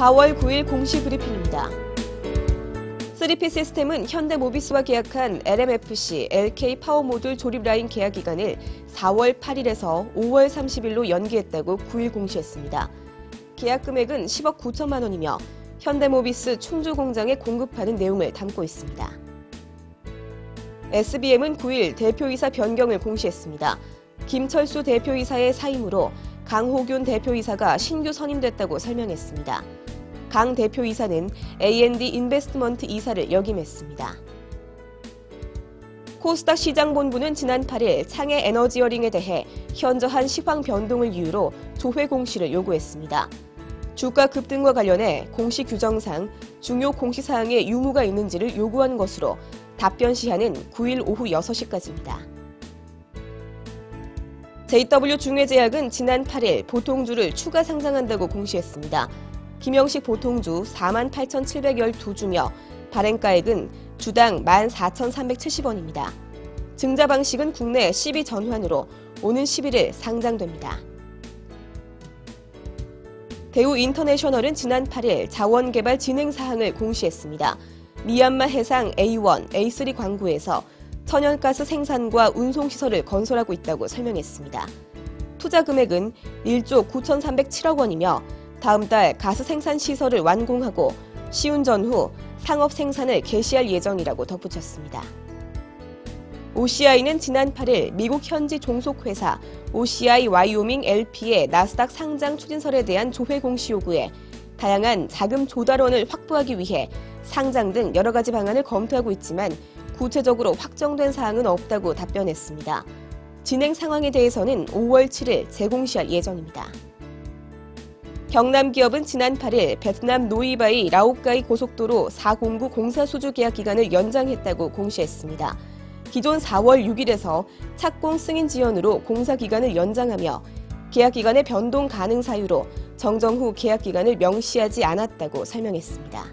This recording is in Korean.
4월 9일 공시 브리핑입니다. 3P 시스템은 현대모비스와 계약한 LMFC LK 파워모듈 조립라인 계약 기간을 4월 8일에서 5월 30일로 연기했다고 9일 공시했습니다. 계약 금액은 10억 9천만 원이며 현대모비스 충주 공장에 공급하는 내용을 담고 있습니다. SBM은 9일 대표이사 변경을 공시했습니다. 김철수 대표이사의 사임으로 강호균 대표이사가 신규 선임됐다고 설명했습니다. 강 대표 이사는 A&D 인베스트먼트 이사를 역임했습니다. 코스닥 시장 본부는 지난 8일 창해 에너지어링에 대해 현저한 시황 변동을 이유로 조회 공시를 요구했습니다. 주가 급등과 관련해 공시 규정상 중요 공시사항에 유무가 있는지를 요구한 것으로 답변 시한은 9일 오후 6시까지입니다. JW 중해제약은 지난 8일 보통주를 추가 상장한다고 공시했습니다. 김영식 보통주 48,712주며 발행가액은 주당 14,370원입니다. 증자 방식은 국내 12 전환으로 오는 11일 상장됩니다. 대우 인터내셔널은 지난 8일 자원개발 진행 사항을 공시했습니다. 미얀마 해상 A1, A3 광구에서 천연가스 생산과 운송시설을 건설하고 있다고 설명했습니다. 투자 금액은 1조 9,307억 원이며 다음 달 가스 생산 시설을 완공하고 시운전 후 상업 생산을 개시할 예정이라고 덧붙였습니다. OCI는 지난 8일 미국 현지 종속회사 OCI 와이오밍 LP의 나스닥 상장 추진설에 대한 조회 공시 요구에 다양한 자금 조달원을 확보하기 위해 상장 등 여러 가지 방안을 검토하고 있지만 구체적으로 확정된 사항은 없다고 답변했습니다. 진행 상황에 대해서는 5월 7일 재공시할 예정입니다. 경남 기업은 지난 8일 베트남 노이바이 라오카이 고속도로 409 공사 수주 계약 기간을 연장했다고 공시했습니다. 기존 4월 6일에서 착공 승인 지연으로 공사 기간을 연장하며 계약 기간의 변동 가능 사유로 정정 후 계약 기간을 명시하지 않았다고 설명했습니다.